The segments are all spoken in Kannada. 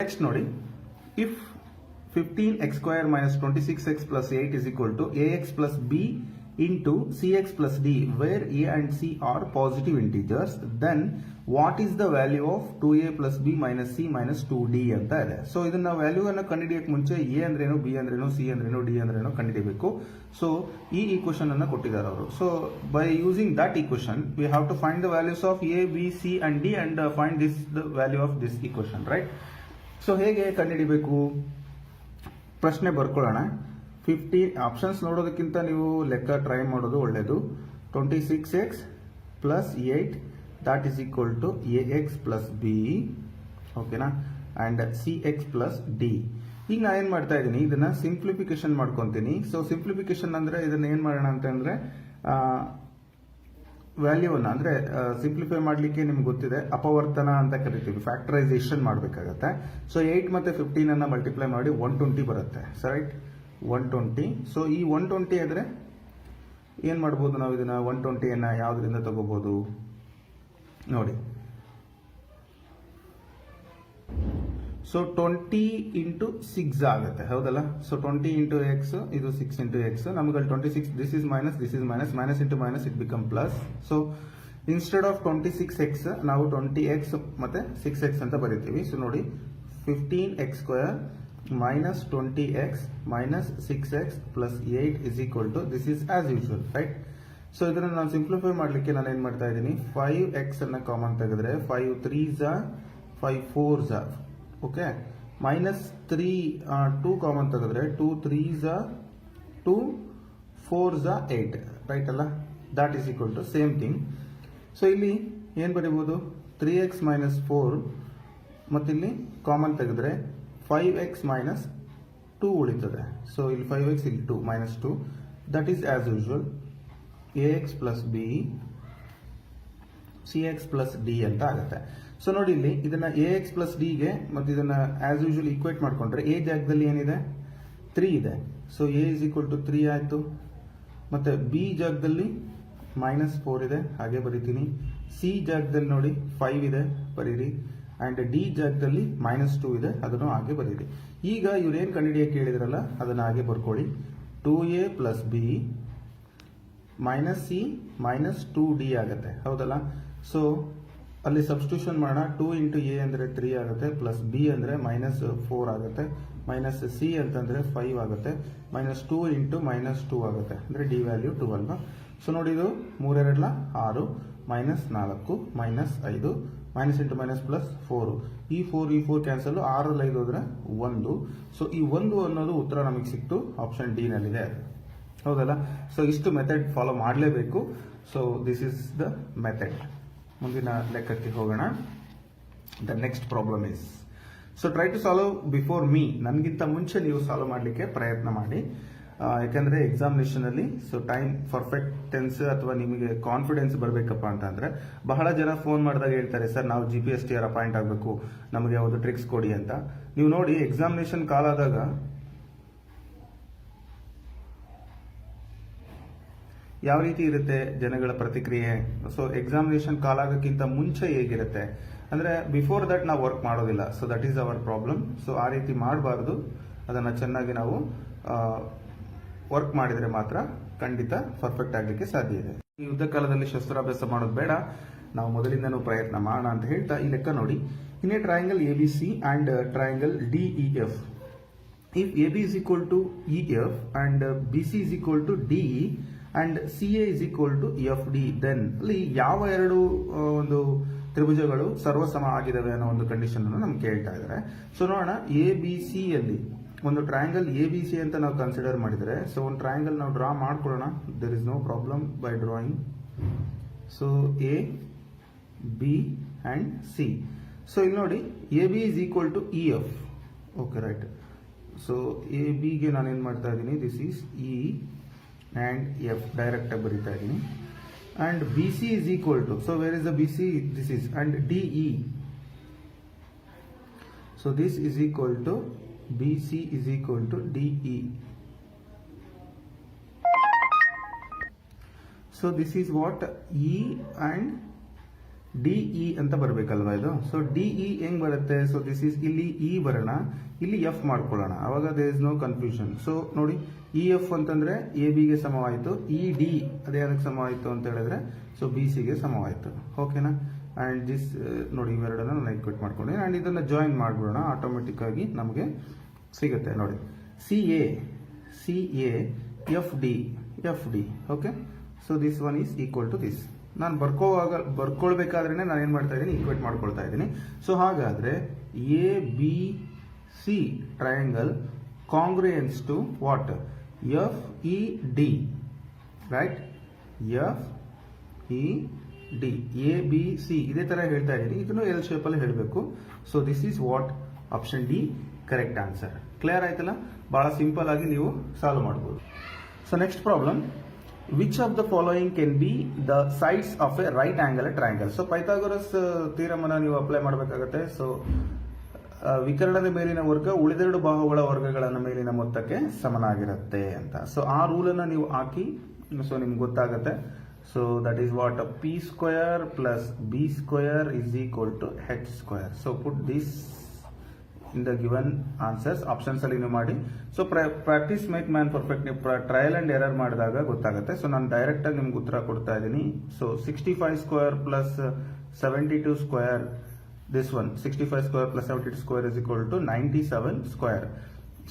ನೆಕ್ಸ್ಟ್ ನೋಡಿ if fifteen X square minus twenty six X plus eight is equal to A X plus B into C X plus D where A and C are positive integers then what is the value of two A plus B minus C minus two D ಅಂತ ಇದೆ. ಸೊ ಇದನ್ನ ವ್ಯಾಲ್ಯೂ ಅನ್ನು ಕಂಡುಹಿಡಿಯಕ್ಕೆ ಮುಂಚೆ ಎ ಅಂದ್ರೇನು ಬಿ ಅಂದ್ರೇನು ಸಿ ಅಂದ್ರೇನು ಡಿ ಅಂದ್ರೇನು ಕಂಡುಹಿಡಿಯಬೇಕು ಸೊ ಈ ಈಕ್ವೇಶನ್ ಅನ್ನು ಕೊಟ್ಟಿದ್ದಾರೆ ಅವರು. So by using that equation we have to find the values of A B C and D and find this the value of this equation right so ಹೇಗೆ ಕಂಡುಹಿಡಿಬೇಕು? ಪ್ರಶ್ನೆ ಬರ್ಕೊಳ್ಳೋಣ. ಫಿಫ್ಟಿ ಆಪ್ಷನ್ಸ್ ನೋಡೋದಕ್ಕಿಂತ ನೀವು ಲೆಕ್ಕ ಟ್ರೈ ಮಾಡೋದು ಒಳ್ಳೆಯದು twenty six X plus eight that is equal to A X plus B ಓಕೆನಾ and C X plus D ಈಗ ನಾನು ಏನು ಮಾಡ್ತಾ ಇದ್ದೀನಿ? ಇದನ್ನು ಸಿಂಪ್ಲಿಫಿಕೇಶನ್ ಮಾಡ್ಕೊತೀನಿ. ಸೊ ಸಿಂಪ್ಲಿಫಿಕೇಶನ್ ಅಂದರೆ ಇದನ್ನು ಏನು ಮಾಡೋಣ ಅಂತಂದರೆ ವ್ಯಾಲ್ಯೂವನ್ನು ಅಂದರೆ ಸಿಂಪ್ಲಿಫೈ ಮಾಡಲಿಕ್ಕೆ ನಿಮ್ಗೆ ಗೊತ್ತಿದೆ, ಅಪವರ್ತನ ಅಂತ ಕರಿತೀವಿ ಫ್ಯಾಕ್ಟರೈಸೇಷನ್ ಮಾಡಬೇಕಾಗತ್ತೆ. ಸೊ ಏಯ್ಟ್ ಮತ್ತು ಫಿಫ್ಟೀನನ್ನು ಮಲ್ಟಿಪ್ಲೈ ಮಾಡಿ ಒನ್ ಟ್ವೆಂಟಿ ಬರುತ್ತೆ. ರೈಟ್ ಒನ್ ಟ್ವೆಂಟಿ ಸೊ ಈ ಒನ್ ಟ್ವೆಂಟಿ ಆದರೆ ಏನು ಮಾಡ್ಬೋದು ನಾವು ಇದನ್ನು ಒನ್ ಟ್ವೆಂಟಿಯನ್ನು ಯಾವುದರಿಂದ ತಗೋಬೋದು? ನೋಡಿ. ಸೊ ಟ್ವೆಂಟಿ ಇಂಟು ಸಿಕ್ಸ್ ಆಗುತ್ತೆ, ಹೌದಲ್ಲ? ಸೊ ಟ್ವೆಂಟಿ ಇಂಟು ಎಕ್ಸ್ ಇದು ಸಿಕ್ಸ್ ಇಂಟು ಎಕ್ಸ್ ನಮಗೆ twenty six this is minus this is minus minus into minus it become plus so instead of twenty six X ನಾವು ಟ್ವೆಂಟಿ ಎಕ್ಸ್ ಮತ್ತೆ ಸಿಕ್ಸ್ ಎಕ್ಸ್ ಅಂತ ಬರಿತೀವಿ. ಸೊ ನೋಡಿ fifteen X square minus twenty X minus six X plus eight is equal to this is as usual right so ಇದನ್ನು ನಾನು ಸಿಂಪ್ಲಿಫೈ ಮಾಡಲಿಕ್ಕೆ ನಾನು ಏನು ಮಾಡ್ತಾ ಇದ್ದೀನಿ? ಫೈವ್ ಎಕ್ಸ್ ಅನ್ನ ಕಾಮನ್ ತೆಗೆದ್ರೆ ಫೈವ್ ತ್ರೀ ಝಾ five four Jha okay minus three two common ತೆಗೆದ್ರೆ ಟೂ ತ್ರೀ ಝ ಟೂ ಫೋರ್ ಝ ಏಟ್ ರೈಟ್ ಅಲ್ಲ? That is equal to same thing so ಇಲ್ಲಿ ಏನು ಬರೀಬೋದು? ತ್ರೀ ಎಕ್ಸ್ ಮೈನಸ್ ಫೋರ್ ಮತ್ತಿಲ್ಲಿ ಕಾಮನ್ ತೆಗೆದ್ರೆ ಫೈವ್ ಎಕ್ಸ್ ಮೈನಸ್ ಟೂ ಉಳಿತದೆ. ಸೊ ಇಲ್ಲಿ ಫೈವ್ ಎಕ್ಸ್ ಇಲ್ಲಿ two minus two that is as usual A X plus B C X plus D ಅಂತ ಆಗುತ್ತೆ. ಸೊ ನೋಡಿ ಇಲ್ಲಿ ಇದನ್ನ ಎ ಎಕ್ಸ್ ಪ್ಲಸ್ ಡಿಗೆ ಮತ್ತು ಇದನ್ನ ಆಸ್ ಯೂಶುವಲ್ ಈಕ್ವೇಟ್ ಮಾಡ್ಕೊಂಡ್ರೆ ಎ ಜಾಗದಲ್ಲಿ ಏನಿದೆ? ತ್ರೀ ಇದೆ. So A is equal to three ಆಯಿತು. ಮತ್ತೆ ಬಿ ಜಾಗದಲ್ಲಿ ಮೈನಸ್ ಫೋರ್ ಇದೆ. ಹಾಗೆ ಬರಿತೀನಿ. ಸಿ ಜಾಗದಲ್ಲಿ ನೋಡಿ ಫೈವ್ ಇದೆ ಬರೀರಿ. ಆ್ಯಂಡ್ ಡಿ ಜಾಗದಲ್ಲಿ ಮೈನಸ್ ಟೂ ಇದೆ. ಅದನ್ನು ಹಾಗೆ ಬರೀರಿ. ಈಗ ಇವ್ರೇನು ಕಂಡುಹಿಡಿಯಕ್ಕೆ ಹೇಳಿದ್ರಲ್ಲ ಅದನ್ನು ಹಾಗೆ ಬರ್ಕೊಳ್ಳಿ. Two A plus B minus C minus two D ಆಗುತ್ತೆ. ಹೌದಲ್ಲ? ಸೊ ಅಲ್ಲಿ ಸಬ್ಸ್ಟ್ಯೂಷನ್ ಮಾಡೋಣ. ಟೂ ಇಂಟು ಎ ಅಂದರೆ ತ್ರೀ ಆಗುತ್ತೆ ಪ್ಲಸ್ ಬಿ ಅಂದರೆ ಮೈನಸ್ ಫೋರ್ ಆಗುತ್ತೆ ಮೈನಸ್ ಸಿ ಅಂತಂದರೆ ಫೈವ್ ಆಗುತ್ತೆ minus two into minus two ಆಗುತ್ತೆ, ಅಂದರೆ ಡಿ ವ್ಯಾಲ್ಯೂ ಟೂ ಅಲ್ವಾ? ಸೊ ನೋಡಿ ಇದು ಮೂರೆರಡ್ಲ ಆರು ಮೈನಸ್ ನಾಲ್ಕು ಮೈನಸ್ ಐದು minus into minus plus four ಈ ಫೋರ್ ಈ ಫೋರ್ ಕ್ಯಾನ್ಸಲ್ ಆರಲ್ಲಿ ಐದು ಹೋದ್ರೆ ಒಂದು. ಸೊ ಈ ಒಂದು ಅನ್ನೋದು ಉತ್ತರ ನಮಗೆ ಸಿಕ್ತು ಆಪ್ಷನ್ ಡಿ ನಲ್ಲಿದೆ. ಹೌದಲ್ಲ? ಸೊ ಇಷ್ಟು ಮೆಥಡ್ ಫಾಲೋ ಮಾಡಲೇಬೇಕು. So this is the method ಮುಂದಿನ ಲೆಕ್ಕಕ್ಕೆ ಹೋಗೋಣ. The next problem is so try to solve before me ನನಗಿಂತ ಮುಂಚೆ ನೀವು ಸಾಲ್ವ್ ಮಾಡಲಿಕ್ಕೆ ಪ್ರಯತ್ನ ಮಾಡಿ. ಯಾಕಂದರೆ ಯಾಕಂದ್ರೆ ಎಕ್ಸಾಮಿನೇಷನ್ ಅಲ್ಲಿ ಸೊ ಟೈಮ್ ಪರ್ಫೆಕ್ಟ್ ಟೆನ್ಸ್ ಅಥವಾ ನಿಮಗೆ ಕಾನ್ಫಿಡೆನ್ಸ್ ಬರಬೇಕಪ್ಪ ಅಂತಂದ್ರೆ, ಬಹಳ ಜನ ಫೋನ್ ಮಾಡಿದಾಗ ಹೇಳ್ತಾರೆ ಸರ್ ನಾವು G P S T R appoint ಆಗಬೇಕು. ನಮಗೆ ಯಾವುದು ಟ್ರಿಕ್ಸ್ ಕೊಡಿ ಅಂತ. ನೀವು ನೋಡಿ ಎಕ್ಸಾಮಿನೇಷನ್ ಕಾಲ್ ಆದಾಗ ಯಾವ ರೀತಿ ಇರುತ್ತೆ ಜನಗಳ ಪ್ರತಿಕ್ರಿಯೆ? ಸೊ ಎಕ್ಸಾಮಿನೇಷನ್ ಕಾಲ್ ಆಗೋಕ್ಕಿಂತ ಮುಂಚೆ ಹೇಗಿರುತ್ತೆ? ಅಂದರೆ ಬಿಫೋರ್ ದಟ್ ನಾವು ವರ್ಕ್ ಮಾಡೋದಿಲ್ಲ. So that is our problem so ಆ ರೀತಿ ಮಾಡಬಾರ್ದು. ಅದನ್ನು ಚೆನ್ನಾಗಿ ನಾವು ವರ್ಕ್ ಮಾಡಿದರೆ ಮಾತ್ರ ಖಂಡಿತ ಪರ್ಫೆಕ್ಟ್ ಆಗಲಿಕ್ಕೆ ಸಾಧ್ಯ ಇದೆ. ಈ ಯುದ್ಧ ಕಾಲದಲ್ಲಿ ಶಸ್ತ್ರಾಭ್ಯಾಸ ಮಾಡೋದು ಬೇಡ. ನಾವು ಮೊದಲಿಂದನೂ ಪ್ರಯತ್ನ ಮಾಡೋಣ ಅಂತ ಹೇಳ್ತಾ ಈ ಲೆಕ್ಕ ನೋಡಿ. In a triangle A B C and triangle D E F. If A B is equal to E F and B C is equal to D equal to ಸಿ and CA is equal F D then ಅಲ್ಲಿ ಯಾವ ಎರಡು ಒಂದು ತ್ರಿಭುಜಗಳು ಸರ್ವಸಮ ಆಗಿದ್ದಾವೆ ಅನ್ನೋ ಒಂದು ಕಂಡೀಷನ್ ಅನ್ನು ನಮ್ಗೆ ಕೇಳ್ತಾ ಇದ್ದಾರೆ ಸೊ ನೋಡೋಣ. ಎ ಬಿ ಸಿ ಅಲ್ಲಿ ಒಂದು ಟ್ರಯಾಂಗಲ್ ಎ ಬಿ ಸಿ ಅಂತ ನಾವು ಕನ್ಸಿಡರ್ ಮಾಡಿದರೆ ಸೊ ಒಂದು ಟ್ರಯಾಂಗಲ್ ನಾವು ಡ್ರಾ ಮಾಡ್ಕೊಳ್ಳೋಣ. There is no problem by drawing so A B and C so ಇಲ್ಲಿ ನೋಡಿ. A B is equal to E F okay right so A ಬಿಗೆ ನಾನು ಏನು ಮಾಡ್ತಾ ಇದ್ದೀನಿ? This is E and F ಡೈರೆಕ್ಟಾಗಿ ಬರೀತಾ ಇದ್ದೀನಿ. And B C is equal to so where is the B C this is and D E so this is equal to B C is equal to D E so this is what E and D E ಅಂತ ಬರಬೇಕಲ್ವಾ ಇದು? ಸೊ ಡಿ ಇ ಹೆಂಗ್ ಬರುತ್ತೆ? ಸೊ ದಿಸ್ ಈಸ್ ಇಲ್ಲಿ ಇ ಬರೋಣ. ಇಲ್ಲಿ ಎಫ್ ಮಾಡ್ಕೊಳ್ಳೋಣ. ಅವಾಗ there is no confusion so ನೋಡಿ ಇ ಎಫ್ ಅಂತಂದ್ರೆ ಎ ಬಿಗೆ ಸಮವಾಯಿತು. ಇ ಡಿ ಅದೇ ಅದಕ್ಕೆ ಸಮವಾಯಿತು ಅಂತ ಹೇಳಿದ್ರೆ ಸೊ ಬಿ ಸಿಗೆ ಸಮವಾಯಿತು. ಓಕೆನಾ ಆ್ಯಂಡ್ ದಿಸ್ ನೋಡಿ, ಇವೆರಡನ್ನ ನಾನು ಕ್ವಿಟ್ ಮಾಡ್ಕೊಂಡಿದ್ದೀನಿ ಆ್ಯಂಡ್ ಇದನ್ನು ಜಾಯಿನ್ ಮಾಡಿಬಿಡೋಣ. ಆಟೋಮೆಟಿಕ್ ಆಗಿ ನಮಗೆ ಸಿಗುತ್ತೆ. ನೋಡಿ C A C A F D F D okay so this one is equal to this ನಾನು ಬರ್ಕೋವಾಗ ಬರ್ಕೊಳ್ಬೇಕಾದ್ರೆ ನಾನು ಏನು ಮಾಡ್ತಾ ಇದ್ದೀನಿ? ಈಕ್ವೇಟ್ ಮಾಡ್ಕೊಳ್ತಾ ಇದ್ದೀನಿ. ಸೊ ಹಾಗಾದ್ರೆ A B what F E D right F E D A B C ಇದೇ ಥರ ಹೇಳ್ತಾ ಇದ್ದೀನಿ. ಇದನ್ನು ಎಲ್ ಶೇಪಲ್ಲಿ ಹೇಳಬೇಕು. So this is what option D correct answer clear ಆಯ್ತಲ್ಲ? ಭಾಳ ಸಿಂಪಲ್ ಆಗಿ ನೀವು ಸಾಲ್ವ್ ಮಾಡ್ಬೋದು. So next problem which of the following can be the sides of a right angle triangle so Pythagoras theorem ನೀವು ಅಪ್ಲೈ ಮಾಡಬೇಕಾಗುತ್ತೆ. ಸೊ ವಿಕರಣದ ಮೇಲಿನ ವರ್ಗ ಉಳಿದೆರಡು ಬಾಹುಗಳ ವರ್ಗಗಳ ಮೇಲಿನ ಮೊತ್ತಕ್ಕೆ ಸಮನಾಗಿರುತ್ತೆ ಅಂತ. ಸೊ ಆ ರೂಲ್ ಅನ್ನ ನೀವು ಹಾಕಿ ಸೊ ನಿಮ್ಗೆ ಗೊತ್ತಾಗುತ್ತೆ. So that is what P square plus B square is equal to H square so put this in the given answers options ಅಲ್ಲಿ ನೀವು ಮಾಡಿ. So practice make man perfect ನೀವು ಟ್ರಯಲ್ ಅಂಡ್ ಎರರ್ ಮಾಡಿದಾಗ ಗೊತ್ತಾಗುತ್ತೆ. ಸೊ ನಾನು ಡೈರೆಕ್ಟ್ ಆಗಿ ನಿಮ್ಗೆ ಉತ್ತರ ಕೊಡ್ತಾ ಇದ್ದೀನಿ. So sixty five square plus seventy two square five square plus seventy two square is equal to ninety seven square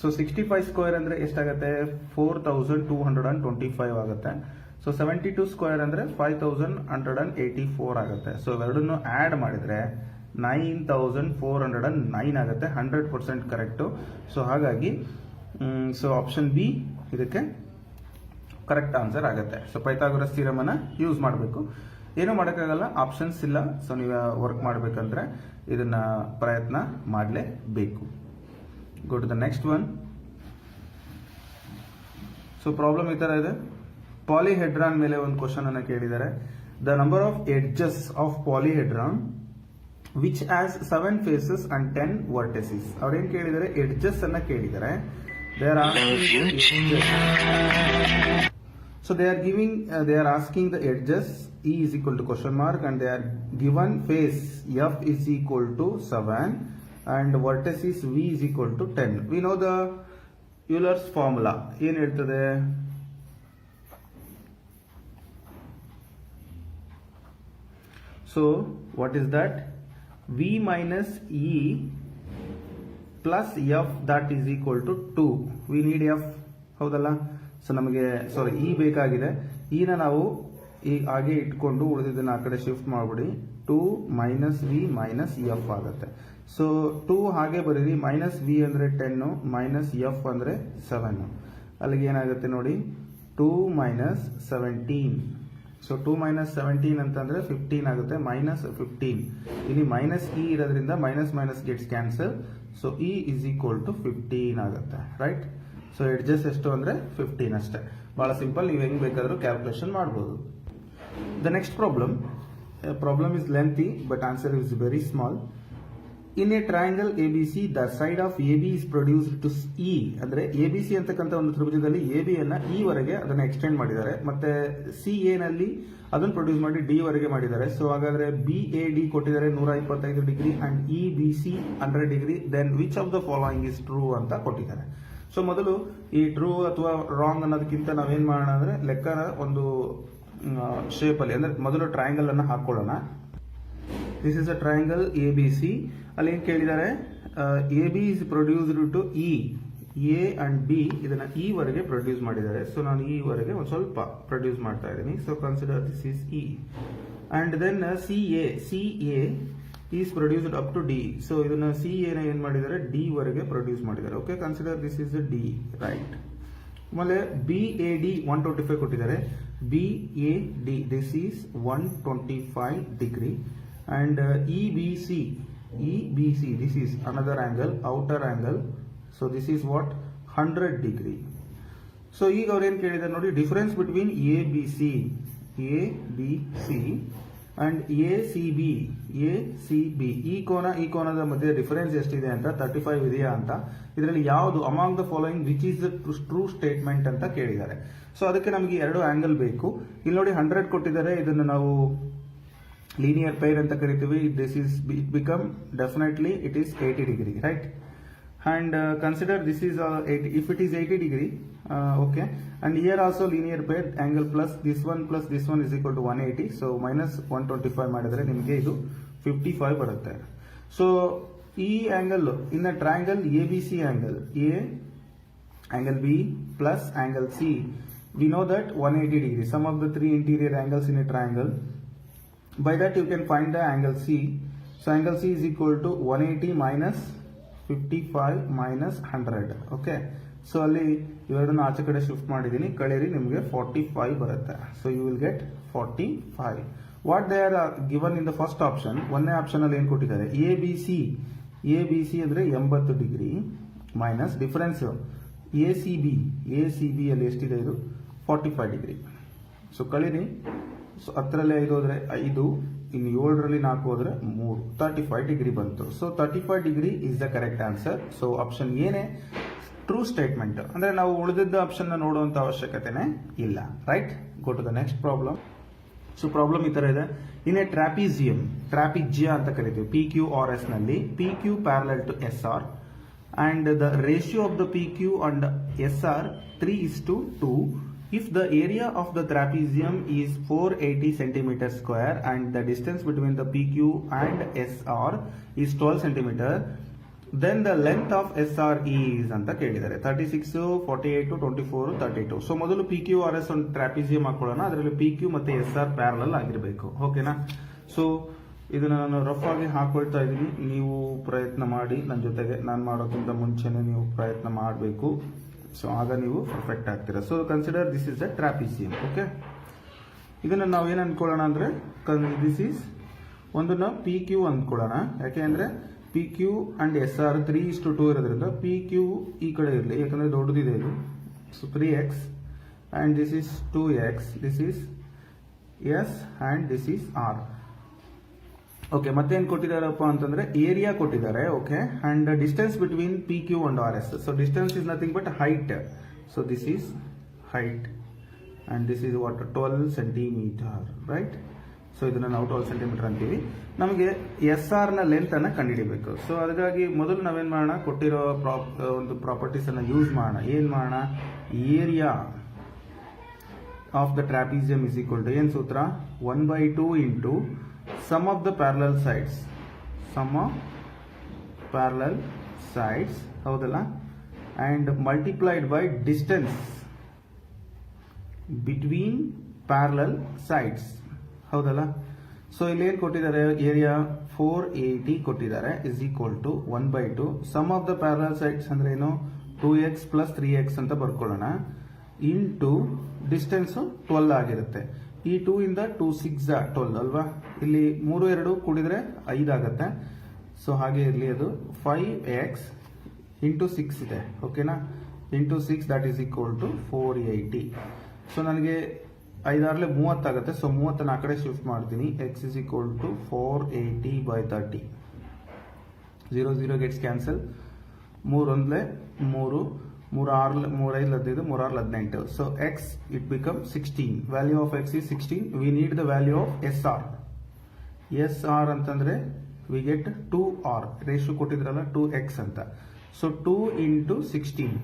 so sixty five square ಅಂದರೆ ಎಷ್ಟಾಗುತ್ತೆ? Four thousand two hundred and twenty five ಆಗುತ್ತೆ. ಸೊ ಸೆವೆಂಟಿ ಟು ಸ್ಕ್ವೇರ್ ಅಂದರೆ five thousand hundred and eighty four ಆಗುತ್ತೆ. ಸೊ ಇವೆರಡನ್ನು ಆ್ಯಡ್ ಮಾಡಿದರೆ nine thousand four hundred and nine ಆಗುತ್ತೆ. ಹಂಡ್ರೆಡ್ ಪರ್ಸೆಂಟ್ ಕರೆಕ್ಟು ಸೊ ಹಾಗಾಗಿ ಸೊ ಆಪ್ಷನ್ ಬಿ ಇದಕ್ಕೆ ಕರೆಕ್ಟ್ ಆನ್ಸರ್ ಆಗುತ್ತೆ. ಸೊ ಪೈಥಾಗೋರಸ್ ಥಿಯರಮನ್ನ ಯೂಸ್ ಮಾಡಬೇಕು. ಏನೂ ಮಾಡೋಕ್ಕಾಗಲ್ಲ ಆಪ್ಷನ್ಸ್ ಇಲ್ಲ. ಸೊ ನೀವು ವರ್ಕ್ ಮಾಡಬೇಕಂದ್ರೆ ಇದನ್ನ ಪ್ರಯತ್ನ ಮಾಡಲೇಬೇಕು. Go to the next one so problem ಈ ತರ ಇದೆ. ಪಾಲಿಹೆಡ್ರಾನ್ ಮೇಲೆ ಒಂದು ಕ್ವಶನ್ ಅನ್ನ ಕೇಳಿದ್ದಾರೆ the number of edges of polyhedron which has seven faces and ten vertices ಅವ್ರೇನ್ ಕೇಳಿದ್ದಾರೆ ಎಡ್ಜಸ್ ಅನ್ನ ಕೇಳಿದ್ದಾರೆ they are so they are giving they are asking the edges E is equal to question mark and they are given face F is equal to 7 and vertices V is equal to 10. We know the Euler's formula. In it ಹೇಳ್ತದೆ So what is that? V minus E plus F that is equal to 2. We need F ಹೌದಲ್ಲ ಸೊ ನಮಗೆ ಸಾರಿ ಇ e na ನಾವು ಈ ಹಾಗೆ ಇಟ್ಕೊಂಡು ಉಳಿದಿದ್ದನ್ನ ಆ ಕಡೆ ಶಿಫ್ಟ್ ಮಾಡ್ಬಿಡಿ. Two minus V minus F ಆಗುತ್ತೆ. ಸೊ ಟೂ ಹಾಗೆ ಬರೀರಿ. ಮೈನಸ್ ವಿ ಅಂದ್ರೆ ಟೆನ್ನು ಮೈನಸ್ ಎಫ್ ಅಂದ್ರೆ ಸೆವೆನ್ನು ಅಲ್ಲಿಗೆ ಏನಾಗುತ್ತೆ ನೋಡಿ? Two minus seventeen so two minus seventeen ಅಂತಂದರೆ ಫಿಫ್ಟೀನ್ ಆಗುತ್ತೆ. ಮೈನಸ್ ಫಿಫ್ಟೀನ್ ಇಲ್ಲಿ ಮೈನಸ್ ಇ ಇರೋದ್ರಿಂದ minus minus gets cancel so E is equal to fifteen ಆಗುತ್ತೆ. ರೈಟ್ ಸೊ ಎಡ್ಜಸ್ ಎಷ್ಟು ಅಂದ್ರೆ ಫಿಫ್ಟೀನ್ ಅಷ್ಟೇ. ಬಹಳ ಸಿಂಪಲ್ ನೀವು ಹೆಂಗ್ ಬೇಕಾದರೂ ಕ್ಯಾಲ್ಕುಲೇಷನ್ ಮಾಡಬಹುದು the next problem problem is lengthy but answer is very small in a triangle A B C the side of A B is produced to E ಅಂದ್ರೆ ಎ ಬಿ ಸಿ ಅಂತಕ್ಕಂಥ ಒಂದು ತ್ರಿಭುಜದಲ್ಲಿ ಎ ಬಿ ಅನ್ನ ಇ ವರೆಗೆ ಅದನ್ನ ಎಕ್ಸ್ಟೆಂಡ್ ಮಾಡಿದ್ದಾರೆ. ಮತ್ತೆ ಸಿ ಎ ನಲ್ಲಿ ಅದನ್ನು ಪ್ರೊಡ್ಯೂಸ್ ಮಾಡಿ ಡಿ ವರೆಗೆ ಮಾಡಿದ್ದಾರೆ. ಸೊ ಹಾಗಾದ್ರೆ ಬಿ ಎ ಡಿ ಕೊಟ್ಟಿದ್ದಾರೆ ನೂರ ಇಪ್ಪತ್ತೈದು degree and E B C hundred degree. Then which of the following is true ಅಂತ ಕೊಟ್ಟಿದ್ದಾರೆ. ಸೊ ಮೊದಲು ಈ ಟ್ರೂ ಅಥವಾ ರಾಂಗ್ ಅನ್ನೋದಕ್ಕಿಂತ ನಾವೇನ್ ಮಾಡೋಣ ಅಂದ್ರೆ ಲೆಕ್ಕನ ಒಂದು ಶೇಪ್ ಅಂದರೆ ಮೊದಲು ಟ್ರಯಾಂಗಲ್ ಅನ್ನ ಹಾಕೊಳ್ಳೋಣ. This is a triangle A B C ಅಲ್ಲಿ ಏನು ಕೇಳಿದ್ದಾರೆ? A B is produced to E A and B ಇದನ್ನ ಇ ವರೆಗೆ ಪ್ರೊಡ್ಯೂಸ್ ಮಾಡಿದ್ದಾರೆ. ಸೊ ನಾನು ಇ ವರೆಗೆ ಒಂದು ಸ್ವಲ್ಪ ಪ್ರೊಡ್ಯೂಸ್ ಮಾಡ್ತಾ ಇದ್ದೀನಿ. So consider this is E and then C A C A is produced up to D so ಇದನ್ನ ಸಿ ಎನ ಏನು ಮಾಡಿದ್ದಾರೆ? ಡಿ ವರೆಗೆ ಪ್ರೊಡ್ಯೂಸ್ ಮಾಡಿದ್ದಾರೆ. Okay consider this is D right ಆಮೇಲೆ B A D one twenty five ಕೊಟ್ಟಿದ್ದಾರೆ. B A D this is one twenty five degree and E B C E B C this is another angle outer angle so this is what hundred degree so ಈಗ ಅವ್ರು ಏನ್ ಕೇಳಿದ್ದಾರೆ ನೋಡಿ difference between A B C A B C and A C B A C B ಈ ಕೋನ, ಈ ಕೋನದ ಮಧ್ಯೆ ಡಿಫರೆನ್ಸ್ ಎಷ್ಟಿದೆ ಅಂತ ತರ್ಟಿ ಫೈವ್ ಇದೆಯಾ ಅಂತ ಇದರಲ್ಲಿ ಯಾವುದು among the following which is the true statement ಅಂತ ಕೇಳಿದ್ದಾರೆ. ಸೊ ಅದಕ್ಕೆ ನಮಗೆ ಎರಡು ಆಂಗಲ್ ಬೇಕು. ಇಲ್ಲಿ ನೋಡಿ ಹಂಡ್ರೆಡ್ ಕೊಟ್ಟಿದ್ದಾರೆ. ಇದನ್ನು ನಾವು ಲೀನಿಯರ್ ಪೈರ್ ಅಂತ ಕರಿತೀವಿ. This is it become definitely it is eighty degree right and uh, consider this is uh, 80, if it is 80 degree uh, okay and here also linear pair angle plus this one plus this one is equal to 180 so minus 125 ಮಾಡಿದ್ರೆ ನಿಮಗೆ ಇದು 55 ಬರುತ್ತೆ ಸೊ ಈ angle in a triangle A B C angle A angle B plus angle C we know that 180 degree sum of the three interior angles in a triangle by that you can find the angle C so angle C is equal to 180 minus 55 minus 100 okay so ಅಲ್ಲಿ ಇವೆರಡನ್ನ ಆಚೆ ಕಡೆ ಶಿಫ್ಟ್ ಮಾಡಿದ್ದೀನಿ. ಕಳೀರಿ ನಿಮಗೆ ಫಾರ್ಟಿ ಫೈವ್ ಬರುತ್ತೆ. So you will get forty five what they are given in the first option ಒಂದನೇ ಆಪ್ಷನ್ ಅಲ್ಲಿ ಏನು ಕೊಟ್ಟಿದ್ದಾರೆ? A B C A B C ಅಂದ್ರೆ ಎಂಬತ್ತು degree minus difference A C B A C B ಅಲ್ಲಿ ಎಷ್ಟಿದೆ ಇದು? Forty five degree. ಸೊ ಕಳೀರಿ ಸೊ ಹತ್ರಲ್ಲೇ ಐದು ಹೋದ್ರೆ ಐದು ಇನ್ನು ಏಳರಲ್ಲಿ ನಾಲ್ಕು ಹೋದ್ರೆ ಮೂರು. ತರ್ಟಿ ಫೈವ್ ಡಿಗ್ರಿ ಬಂತು. So thirty five degree is the correct answer so option ಏನೇ ಟ್ರೂ ಸ್ಟೇಟ್ಮೆಂಟ್ ಅಂದ್ರೆ ನಾವು ಉಳಿದಿದ್ದ ಆಪ್ಷನ್ ನೋಡುವಂತ ಅವಶ್ಯಕತೆನೇ ಇಲ್ಲ. Right go to the next problem so problem ಈ ತರ ಇದೆ. ಇನ್ ಎ ಟ್ರಾಪಿಜಿಯಂ, ಟ್ರಾಪಿಜಿಯಾ ಅಂತ ಕರಿತೀವಿ. P Q R ಎಸ್ನಲ್ಲಿ P Q parallel to S R and the ratio of the P Q PQ and SR 3 is to 2 if the area of the trapezium is 480 centimeter square and the distance between the PQ and SR is 12 centimeter, then the length of SR is ಅಂತ ಕೇಳಿದ್ದಾರೆ. Thirty six forty eight twenty four thirty two so ಮೊದಲು ಪಿ ಕ್ಯೂ ಆರ್ ಎಸ್ ಒಂದು ಟ್ರಾಪಿಸಿಯಂ ಹಾಕೊಳ್ಳೋಣ. ಅದರಲ್ಲಿ ಪಿ ಕ್ಯೂ ಮತ್ತೆ ಎಸ್ ಆರ್ ಪ್ಯಾರಲಲ್ ಆಗಿರಬೇಕು. ಓಕೆನಾ ಸೊ ಇದನ್ನ ನಾನು ರಫ್ ಆಗಿ ಹಾಕೊಳ್ತಾ ಇದ್ದೀನಿ ನೀವು ಪ್ರಯತ್ನ ಮಾಡಿ. ನನ್ನ ಜೊತೆಗೆ, ನಾನು ಮಾಡೋಕ್ಕಿಂತ ಮುಂಚೆನೆ ನೀವು ಪ್ರಯತ್ನ ಮಾಡಬೇಕು. ಸೊ ಆಗ ನೀವು ಪರ್ಫೆಕ್ಟ್ ಆಗ್ತೀರಾ. So consider this is a trapezium okay ಇದನ್ನು ನಾವು ಏನು ಅಂದರೆ ಕನ್ ದಿಸ್ ಈಸ್ ಒಂದನ್ನ ಪಿ ಕ್ಯೂ ಅಂದ್ಕೊಳ್ಳೋಣ ಯಾಕೆ ಅಂದರೆ P Q and S R three is to two ಇರೋದ್ರಿಂದ ಪಿ ಕ್ಯೂ ಈ ಕಡೆ ಇರಲಿ, ಯಾಕಂದರೆ ದೊಡ್ಡದಿದೆ ಇದು. So three x and this is two x this is S and this is R okay ಮತ್ತೇನ್ ಕೊಟ್ಟಿದ್ದಾರಪ್ಪ ಅಂತಂದ್ರೆ ಏರಿಯಾ ಕೊಟ್ಟಿದ್ದಾರೆ okay and distance between P Q and R S so distance is nothing but height so this is height and this is what twelve centimetre right so ಇದನ್ನ ನಾವು ಟ್ವೆಲ್ ಸೆಂಟಿಮೀಟರ್ ಅಂತೀವಿ. ನಮಗೆ ಎಸ್ ಆರ್ನ ಲೆಂತ್ ಅನ್ನ ಕಂಡುಹಿಡಿಬೇಕು. ಸೊ ಅದಕ್ಕಾಗಿ ಮೊದಲು ನಾವೇನ್ ಮಾಡೋಣ? ಕೊಟ್ಟಿರೋ ಪ್ರಾಪ್ ಒಂದು ಪ್ರಾಪರ್ಟೀಸ್ ಅನ್ನ ಯೂಸ್ ಮಾಡೋಣ. ಏನ್ ಮಾಡೋಣ? Area of the trapezium is equal to ಏನ್ ಸೂತ್ರ? One by two into sum of the parallel sides. Sum of parallel sides. ಹೌದಲ್ಲ? And multiplied by distance between parallel sides ಹೌದಲ್ಲ? ಸೊ ಇಲ್ಲಿ ಏನ್ ಕೊಟ್ಟಿದ್ದಾರೆ? ಏರಿಯಾ ಫೋರ್ ಏಯ್ಟಿ ಕೊಟ್ಟಿದ್ದಾರೆ. Is equal to one by two sum of the parallel sides ಅಂದ್ರೆ ಏನು? Two x plus three x ಅಂತ ಬರ್ಕೊಳ್ಳೋಣ. ಇಂಟು ಡಿಸ್ಟೆನ್ಸು ಟ್ವೆಲ್ ಆಗಿರುತ್ತೆ. ಈ ಟೂ ಇಂದ ಟೂ ಸಿಕ್ಸ್ ಟ್ವೆಲ್ ಅಲ್ವಾ? ಇಲ್ಲಿ ಮೂರು, ಎರಡು ಕೂಡಿದ್ರೆ ಐದಾಗತ್ತೆ ಸೊ ಹಾಗೆ ಇರಲಿ ಅದು. ಫೈವ್ ಎಕ್ಸ್ ಇಂಟು ಸಿಕ್ಸ್ ಇದೆ. ಓಕೆನಾ into six that is equal to four eighty so ನನಗೆ ಐದಾರ್ಲೆ ಮೂವತ್ತಾಗುತ್ತೆ ಸೊ ಮೂವತ್ತನ್ನು ಆ ಕಡೆ ಶಿಫ್ಟ್ ಮಾಡ್ತೀನಿ. X is equal to four eighty by thirty zero zero gets cancel ಮೂರೊಂದ್ಲೆ ಮೂರು. ಮೂರು ಆರ್ ಮೂರೈದು ಹದಿನೈದು ಮೂರಾರ್ಲ ಹದಿನೆಂಟು so x it become sixteen value of x is sixteen we need the value of S R S R ಅಂತಂದ್ರೆ we get to our ratio ಕೊಟ್ಟಿದ್ರಲ್ಲ two X ಅಂತ. ಸೊ ಟೂ ಇಂಟು ಸಿಕ್ಸ್ಟೀನ್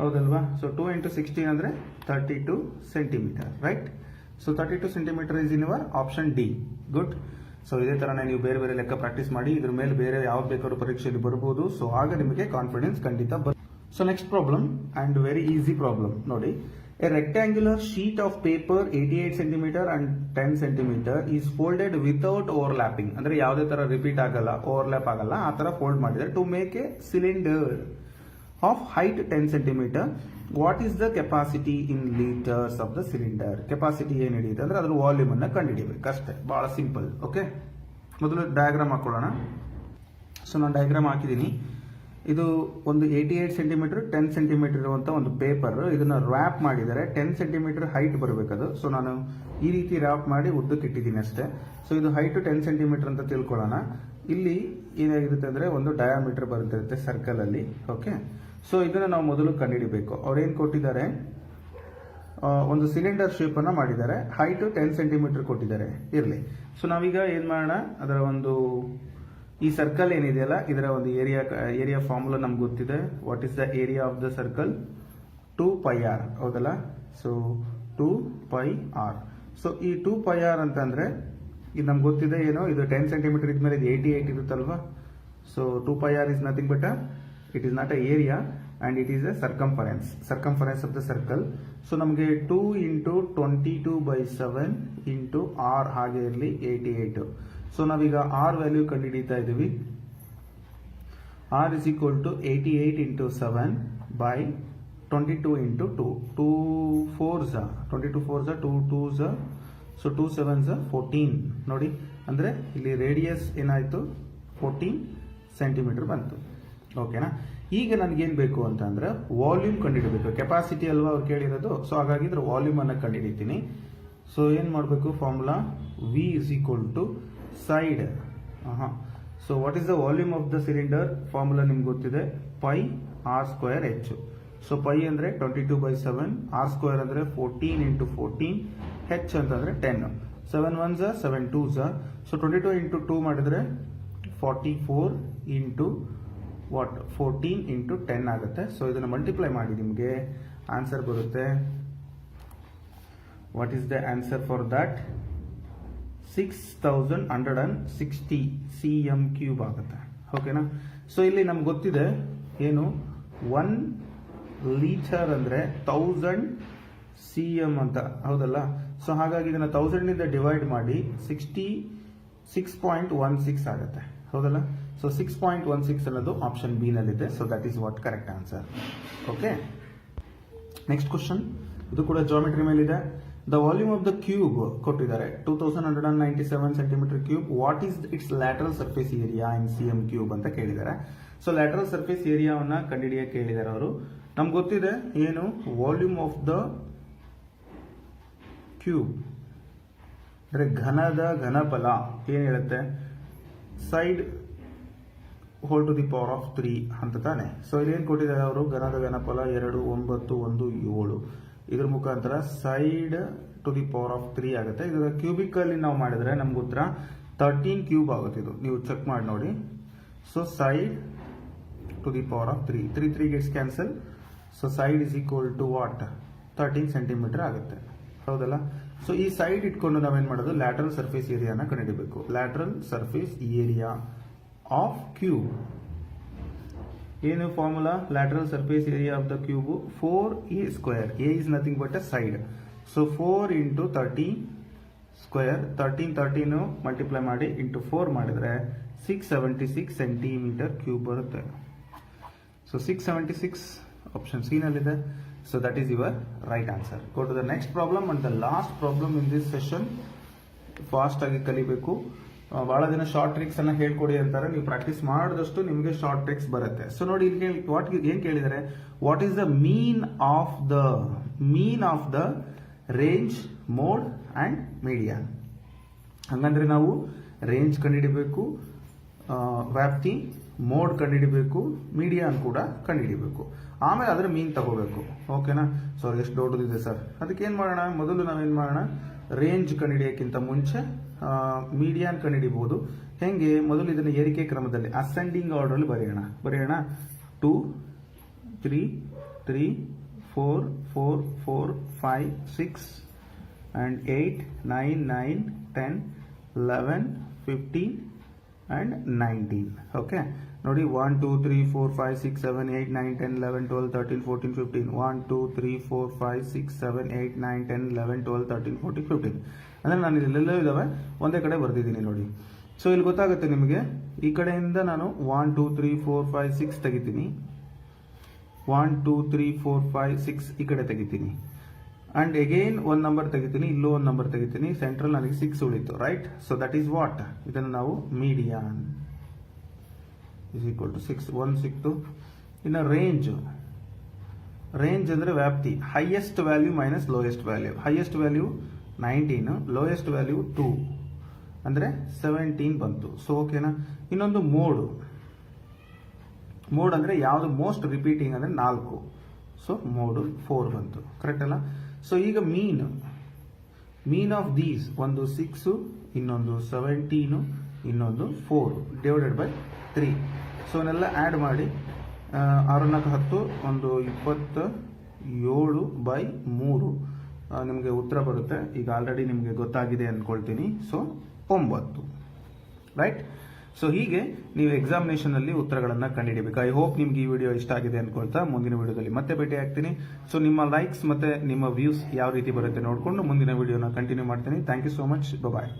ಹೌದಲ್ವಾ? ಸೊ ಟೂ ಇಂಟು ಸಿಕ್ಸ್ಟೀನ್ ಅಂದ್ರೆ thirty two centimetre right so thirty two centimetre is in your option D good so ಇದೇ ಥರನೇ ನೀವು ಬೇರೆ ಬೇರೆ ಲೆಕ್ಕ ಪ್ರಾಕ್ಟೀಸ್ ಮಾಡಿ, ಇದ್ರ ಮೇಲೆ ಬೇರೆ ಯಾವ್ದು ಬೇಕಾದ್ರೂ ಪರೀಕ್ಷೆಯಲ್ಲಿ ಬರ್ಬೋದು. ಸೊ ಆಗ ನಿಮಗೆ ಕಾನ್ಫಿಡೆನ್ಸ್ ಖಂಡಿತ ಬರ್ so next problem and very easy problem ನೋಡಿ a rectangular sheet of paper eighty eight centimetre and ten centimetre is folded without overlapping ಅಂದ್ರೆ ಯಾವುದೇ ತರ ರಿಪೀಟ್ ಆಗಲ್ಲ ಓವರ್ಲ್ಯಾಪ್ ಆಗಲ್ಲ ಆ ತರ ಫೋಲ್ಡ್ ಮಾಡಿದರೆ to make a cylinder of height ten centimetre what is the capacity in litres of the cylinder capacity ಏನ್ ಹಿಡಿಯುತ್ತೆ ಅಂದ್ರೆ ಅದ್ರ ವಾಲ್ಯೂಮ್ ಅನ್ನ ಕಂಡುಹಿಡಿಯಬೇಕು ಅಷ್ಟೇ ಬಹಳ ಸಿಂಪಲ್ ಓಕೆ ಮೊದಲು ಡಯಾಗ್ರಾಮ್ ಹಾಕೊಳ್ಳೋಣ. ಸೊ ನಾನು ಡಯಾಗ್ರಾಮ್ ಹಾಕಿದ್ದೀನಿ. ಇದು ಒಂದು eighty eight centimetre ten centimetre ಇರುವಂಥ ಒಂದು ಪೇಪರ್ ಇದನ್ನ ರ್ಯಾಪ್ ಮಾಡಿದ್ದಾರೆ ಟೆನ್ ಸೆಂಟಿಮೀಟರ್ ಹೈಟ್ ಬರಬೇಕದು. ಸೊ ನಾನು ಈ ರೀತಿ ರ್ಯಾಪ್ ಮಾಡಿ ಉದ್ದಕ್ಕೆ ಇಟ್ಟಿದ್ದೀನಿ ಅಷ್ಟೇ. ಸೊ ಇದು ಹೈಟ್ ಟೆನ್ ಸೆಂಟಿಮೀಟರ್ ಅಂತ ತಿಳ್ಕೊಳ್ಳೋಣ. ಇಲ್ಲಿ ಏನಾಗಿರುತ್ತೆ ಅಂದ್ರೆ ಒಂದು ಡಯಾಮೀಟರ್ ಬರುತ್ತಿರುತ್ತೆ ಸರ್ಕಲ್ ಅಲ್ಲಿ. ಓಕೆ ಸೊ ಇದನ್ನ ನಾವು ಮೊದಲು ಕಂಡುಹಿಡಿಬೇಕು. ಅವ್ರೇನು ಕೊಟ್ಟಿದ್ದಾರೆ? ಒಂದು ಸಿಲಿಂಡರ್ ಶೇಪ್ ಅನ್ನ ಮಾಡಿದ್ದಾರೆ. ಹೈಟ್ ಟೆನ್ ಸೆಂಟಿಮೀಟರ್ ಕೊಟ್ಟಿದ್ದಾರೆ. ಇರಲಿ. ಸೊ ನಾವೀಗ ಏನು ಮಾಡೋಣ? ಅದರ ಒಂದು ಈ ಸರ್ಕಲ್ ಏನಿದೆಯಲ್ಲ, ಇದರ ಒಂದು ಏರಿಯಾ ಏರಿಯಾ ಫಾರ್ಮುಲಾ ನಮ್ಗೆ ಗೊತ್ತಿದೆ. What is the area of the circle two pi R ಹೌದಲ್ಲ? So two pi R so ಈ ಟೂ ಪೈ ಆರ್ ಅಂತಂದರೆ, ಇದು ನಮ್ಗೆ ಗೊತ್ತಿದೆ ಏನೋ, ಇದು ಟೆನ್ ಸೆಂಟಿಮೀಟರ್ ಇದ್ಮೇಲೆ ಇದು ಏಯ್ಟಿ ಏಯ್ಟ್ ಇರುತ್ತಲ್ವಾ so two pi R is nothing but it is not a area and it is a circumference circumference of the circle so ನಮಗೆ two into twenty two by seven into R ಹಾಗೆ ಇರಲಿ ಏಯ್ಟಿ ಏಯ್ಟ್ ಸೊ ನಾವೀಗ ಆರ್ ವ್ಯಾಲ್ಯೂ ಕಂಡುಹಿಡಿತಾ ಇದ್ದೀವಿ. R is equal to 88 into 7 by 22 into 2 2 4s are 22 4s are 2 2s are so 2 7s are 14 ನೋಡಿ, ಅಂದ್ರೆ ಇಲ್ಲಿ ರೇಡಿಯಸ್ ಏನಾಯ್ತು? 14 ಸೆಂಟಿಮೀಟರ್ ಬಂತು. ಓಕೆನಾ ಈಗ ನನಗೇನು ಬೇಕು ಅಂತಂದ್ರೆ ವಾಲ್ಯೂಮ್ ಕಂಡುಹಿಡಬೇಕು. ಕೆಪಾಸಿಟಿ ಅಲ್ವಾ ಅವ್ರು ಕೇಳಿರೋದು? ಸೊ ಹಾಗಾಗಿ ವಾಲ್ಯೂಮನ್ನು ಕಂಡುಹಿಡಿತೀನಿ. ಸೊ ಏನು ಮಾಡಬೇಕು? Formula V is equal to side ಹಾಂ so what is the volume of the cylinder formula ನಿಮ್ಗೆ ಗೊತ್ತಿದೆ. Pi R square H so pi ಅಂದ್ರೆ twenty two by seven R square ಅಂದ್ರೆ ಫೋರ್ಟೀನ್ ಇಂಟು ಫೋರ್ಟೀನ್ ಹೆಚ್ ಅಂತಂದ್ರೆ ಟೆನ್ ಸೆವೆನ್ ಒನ್ ಝ seven two ಝ so twenty two into two ಮಾಡಿದ್ರೆ forty four into what fourteen into ten ಆಗುತ್ತೆ. ಸೊ ಇದನ್ನು ಮಲ್ಟಿಪ್ಲೈ ಮಾಡಿ ನಿಮಗೆ. ಆನ್ಸರ್ ಬರುತ್ತೆ. What is the answer for that six thousand hundred and sixty C M cube ಆಗುತ್ತೆ. ಓಕೆನಾ ಸೊ ಇಲ್ಲಿ ನಮ್ಗೆ ಗೊತ್ತಿದೆ, ಏನು? ಒನ್ ಲೀಟರ್ ಅಂದ್ರೆ ತೌಸಂಡ್ ಸಿ ಎಂ ಅಂತ. ಹೌದಲ್ಲ? ಸೊ ಹಾಗಾಗಿ ಇದನ್ನ ತೌಸಂಡ್ ಇಂದ ಡಿವೈಡ್ ಮಾಡಿ sixty six point one six ಆಗುತ್ತೆ. ಹೌದಲ್ಲ? So six point one six ಅನ್ನೋದು ಆಪ್ಷನ್ ಬಿ ನಲ್ಲಿದೆ. So that is what correct answer okay next question ಇದು ಕೂಡ ಜಾಮೆಟ್ರಿ ಮೇಲಿದೆ. The volume of the cube ಕೊಟ್ಟಿದ್ದಾರೆ. Two thousand hundred and ninety seven centimetre cube what is its lateral surface area in C M cube ಅಂತ ಕೇಳಿದ್ದಾರೆ. ಸೊ ಲ್ಯಾಟರಲ್ ಸರ್ಫೇಸ್ ಏರಿಯಾವನ್ನ ಕಂಡುಹಿಡಿಯಕ್ಕೆ ಕೇಳಿದ್ದಾರೆ ಅವರು. ನಮ್ಗೆ ಗೊತ್ತಿದೆ ಏನು? ವಾಲ್ಯೂಮ್ ಆಫ್ ದ ಕ್ಯೂಬ್ ಅಂದರೆ ಘನದ ಘನಫಲ, ಏನು ಹೇಳುತ್ತೆ? Side whole to the power of three ಅಂತ ತಾನೆ. ಸೊ ಇಲ್ಲಿ ಏನ್ ಕೊಟ್ಟಿದ್ದಾರೆ ಅವರು? ಘನದ ಘನಫಲ ಎರಡು, ಒಂಬತ್ತು, ಒಂದು, ಏಳು. ಇದ್ರ ಮುಖಾಂತರ side to the power of three ಆಗುತ್ತೆ. ಇದರ ಕ್ಯೂಬಿಕ್ ಅಲ್ಲಿ ನಾವು ಮಾಡಿದ್ರೆ ನಮ್ಗೆ ಉತ್ತರ ತರ್ಟೀನ್ ಕ್ಯೂಬ್ ಆಗುತ್ತೆ ಇದು. ನೀವು ಚೆಕ್ ಮಾಡಿ ನೋಡಿ. So side to the power of three three three gets cancel so side is equal to what thirteen centimetre ಆಗುತ್ತೆ. ಹೌದಲ್ಲ? ಸೊ ಈ ಸೈಡ್ ಇಟ್ಕೊಂಡು ನಾವೇನು ಮಾಡೋದು? ಲ್ಯಾಟ್ರಲ್ ಸರ್ಫೇಸ್ ಏರಿಯಾನ ಕಂಡುಹಿಡಬೇಕು. Lateral surface area of cube ಏನು formula lateral surface area of the cube four A square A is nothing but A side so four into thirty square thirteen thirteen multiply ಮಾಡಿ ಇಂಟು ಫೋರ್ ಮಾಡಿದ್ರೆ six seventy six centimetre cube ಬರುತ್ತೆ. So six seventy six option C ನಲ್ಲಿದೆ. So that is your right answer go to the next problem and the last problem in this session fast ಆಗಿ ಕಲಿಬೇಕು. ಬಹಳ ದಿನ ಶಾರ್ಟ್ ಟ್ರಿಕ್ಸ್ ಅನ್ನ ಹೇಳ್ಕೊಡಿ ಅಂತಾರೆ. ನೀವು ಪ್ರಾಕ್ಟೀಸ್ ಮಾಡಿದಷ್ಟು ನಿಮಗೆ ಶಾರ್ಟ್ ಟ್ರಿಕ್ಸ್ ಬರುತ್ತೆ. ಸೊ ನೋಡಿ ಇಲ್ಲಿ ವಾಟ್ ಏನ್ ಕೇಳಿದರೆ? What is the mean of the mean of the range mode and media ಹಂಗಂದ್ರೆ ನಾವು ರೇಂಜ್ ಕಂಡುಹಿಡಿಬೇಕು ವ್ಯಾಪ್ತಿ ಮೋಡ್ ಕಂಡುಹಿಡಿಬೇಕು ಮೀಡಿಯಾ ಕೂಡ ಕಂಡುಹಿಡಿಬೇಕು ಆಮೇಲೆ ಅದರ ಮೀನ್ ತಗೋಬೇಕು. ಓಕೆನಾ ಸೊ ಎಷ್ಟು ದೊಡ್ಡದಿದೆ ಸರ್? ಅದಕ್ಕೆ ಏನ್ ಮಾಡೋಣ? ಮೊದಲು ನಾವೇನ್ ಮಾಡೋಣ? ರೇಂಜ್ ಕಂಡುಹಿಡಿಯೋಕ್ಕಿಂತ ಮುಂಚೆ ಮೀಡಿಯಾನ್ ಕಂಡುಹಿಡಿಬಹುದು ಹೆಂಗೆ? ಮೊದಲು ಇದನ್ನು ಏರಿಕೆ ಕ್ರಮದಲ್ಲಿ ಅಸೆಂಡಿಂಗ್ ಆರ್ಡರ್ ಅಲ್ಲಿ ಬರೆಯೋಣ. ಬರೆಯೋಣ. Two three three four four four five six and 8, 9, 9, 10, 11, 15 and 19. Okay. ನೋಡಿ one two three four five six seven eight nine ten eleven twelve thirteen fourteen fifteen one two three four five six seven eight nine ten eleven twelve thirteen fourteen fifteen ಅಂದರೆ ನಾನು ಇಲ್ಲೆಲ್ಲೋ ಇದ್ದಾವೆ ಒಂದೇ ಕಡೆ ಬರೆದಿದ್ದೀನಿ ನೋಡಿ. ಸೊ ಇಲ್ಲಿ ಗೊತ್ತಾಗುತ್ತೆ ನಿಮಗೆ, ಈ ಕಡೆಯಿಂದ ನಾನು one two three four five six ತೆಗಿತೀನಿ. One two three four five six ಈ ಕಡೆ ತೆಗಿತೀನಿ. ಆ್ಯಂಡ್ ಎಗೈನ್ ಒಂದು ನಂಬರ್ ತೆಗಿತೀನಿ, ಇಲ್ಲೂ ಒಂದು ನಂಬರ್ ತೆಗಿತೀನಿ ಸೆಂಟ್ರಲ್ ನನಗೆ ಸಿಕ್ಸ್ ಉಳಿತು right so that is what ಇದನ್ನು ನಾವು median is equal to six one ಸಿಕ್ತು ಇನ್ನು ರೇಂಜ್ ರೇಂಜ್ ಅಂದರೆ ವ್ಯಾಪ್ತಿ highest value minus lowest value highest value nineteen lowest value two ಅಂದರೆ ಸೆವೆಂಟೀನ್ ಬಂತು. ಸೊ ಓಕೆನಾ ಇನ್ನೊಂದು ಮೋಡು. ಮೋಡ್ ಅಂದರೆ ಯಾವುದು ಮೋಸ್ಟ್ ರಿಪೀಟಿಂಗ್ ಅಂದರೆ ನಾಲ್ಕು. ಸೊ ಮೋಡು ಫೋರ್ ಬಂತು. ಕರೆಕ್ಟ್ ಅಲ್ಲ? ಸೊ ಈಗ ಮೀನ್ ಮೀನ್ ಆಫ್ ದೀಸ್ ಒಂದು ಸಿಕ್ಸು ಇನ್ನೊಂದು ಸೆವೆಂಟೀನು ಇನ್ನೊಂದು four divided by three so ಅವನ್ನೆಲ್ಲ ಆ್ಯಡ್ ಮಾಡಿ ಆರು ನಾಲ್ಕು ಹತ್ತು, ಒಂದು ಇಪ್ಪತ್ತ ಏಳು ಬೈ ಮೂರು. ನಿಮಗೆ ಉತ್ತರ ಬರುತ್ತೆ. ಈಗ ಆಲ್ರೆಡಿ ನಿಮಗೆ ಗೊತ್ತಾಗಿದೆ ಅಂದ್ಕೊಳ್ತೀನಿ ಸೊ ಒಂಬತ್ತು. ರೈಟ್ ಸೊ ಹೀಗೆ ನೀವು ಎಕ್ಸಾಮಿನೇಷನ್ ಅಲ್ಲಿ ಉತ್ತರಗಳನ್ನು ಕಂಡುಹಿಡಿಬೇಕು ಐ ಹೋಪ್ ನಿಮ್ಗೆ ಈ ವಿಡಿಯೋ ಇಷ್ಟ ಆಗಿದೆ ಅನ್ಕೊಳ್ತಾ ಮುಂದಿನ ವಿಡಿಯೋದಲ್ಲಿ ಮತ್ತೆ ಭೇಟಿ ಆಗ್ತೀನಿ. ಸೊ ನಿಮ್ಮ ಲೈಕ್ಸ್ ಮತ್ತೆ ನಿಮ್ಮ ವ್ಯೂಸ್ ಯಾವ ರೀತಿ ಬರುತ್ತೆ ನೋಡಿಕೊಂಡು ಮುಂದಿನ ವಿಡಿಯೋನ ಕಂಟಿನ್ಯೂ ಮಾಡ್ತೀನಿ. Thank you so much bye